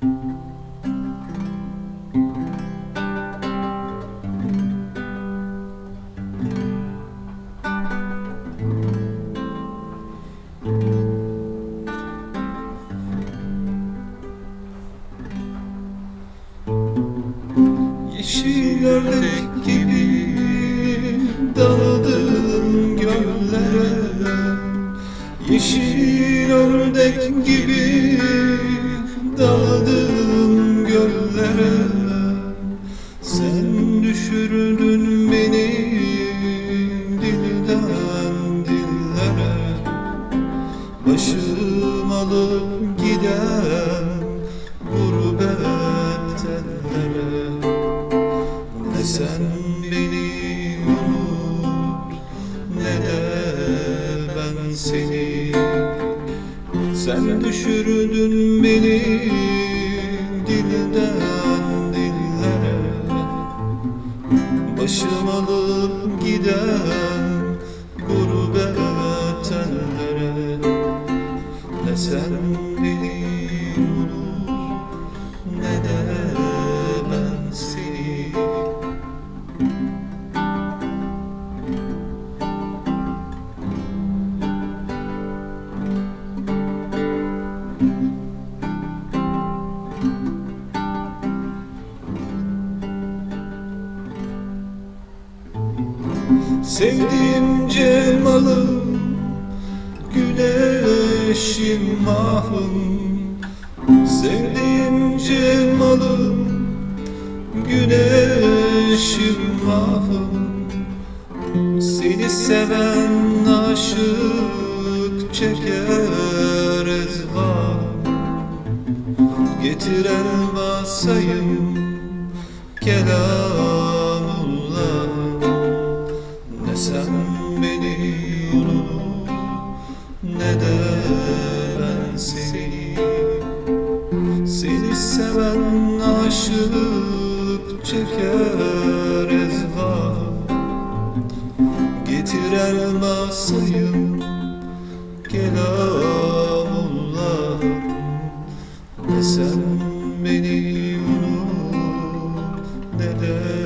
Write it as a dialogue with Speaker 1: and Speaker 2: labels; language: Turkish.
Speaker 1: Yeşil ördek gibi daladım göllere Yeşil ördek gibi düşürdün beni dilden dillere. Başım alıp giden gurbet ellere. Ne sen beni unut ne de ben seni. Sen düşürdün beni Başım alıp giden gurbet ellere Ne sen beni Sevdiğim cemalım Güneşim mahım Sevdiğim cemalım Güneşim mahım Seni seven aşık çeker ezva Getiren basayım kelamullah Sen beni unut ne de ben seni Seni seven aşık çeker ezva? Getir elmasayı kelamullah Ne sen beni unut ne de